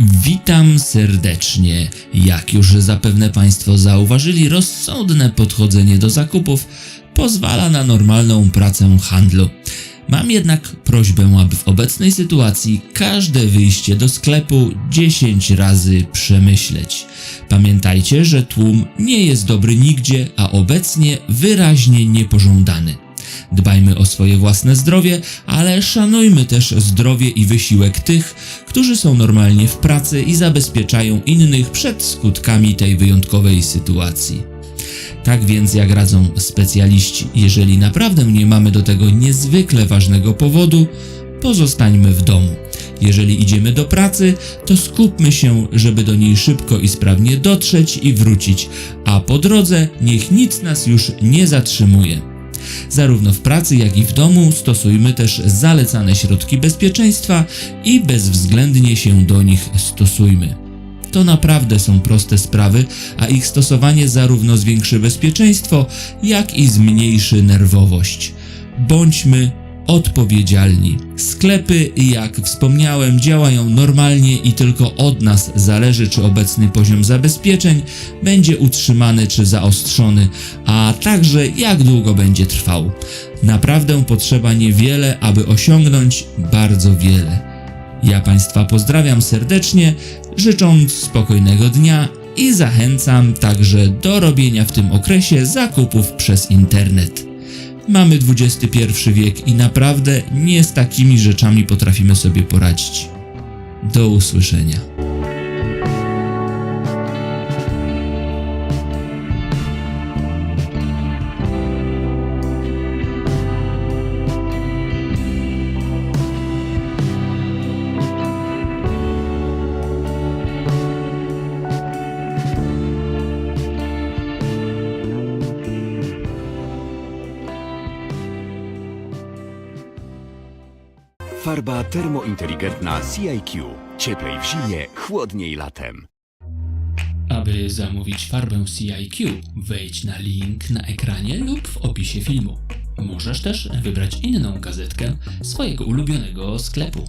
Witam serdecznie. Jak już zapewne Państwo zauważyli, rozsądne podchodzenie do zakupów pozwala na normalną pracę handlu. Mam jednak prośbę, aby w obecnej sytuacji każde wyjście do sklepu 10 razy przemyśleć. Pamiętajcie, że tłum nie jest dobry nigdzie, a obecnie wyraźnie niepożądany. Dbajmy o swoje własne zdrowie, ale szanujmy też zdrowie i wysiłek tych, którzy są normalnie w pracy i zabezpieczają innych przed skutkami tej wyjątkowej sytuacji. Tak więc, jak radzą specjaliści, jeżeli naprawdę nie mamy do tego niezwykle ważnego powodu, pozostańmy w domu. Jeżeli idziemy do pracy, to skupmy się, żeby do niej szybko i sprawnie dotrzeć i wrócić, a po drodze niech nic nas już nie zatrzymuje. Zarówno w pracy, jak i w domu stosujmy też zalecane środki bezpieczeństwa i bezwzględnie się do nich stosujmy. To naprawdę są proste sprawy, a ich stosowanie zarówno zwiększy bezpieczeństwo, jak i zmniejszy nerwowość. Bądźmy odpowiedzialni. Sklepy, jak wspomniałem, działają normalnie i tylko od nas zależy, czy obecny poziom zabezpieczeń będzie utrzymany czy zaostrzony, a także jak długo będzie trwał. Naprawdę potrzeba niewiele, aby osiągnąć bardzo wiele. Ja Państwa pozdrawiam serdecznie, życząc spokojnego dnia i zachęcam także do robienia w tym okresie zakupów przez internet. Mamy XXI wiek i naprawdę nie z takimi rzeczami potrafimy sobie poradzić. Do usłyszenia. Farba termointeligentna CIQ. Cieplej w zimie, chłodniej latem. Aby zamówić farbę CIQ, wejdź na link na ekranie lub w opisie filmu. Możesz też wybrać inną gazetkę swojego ulubionego sklepu.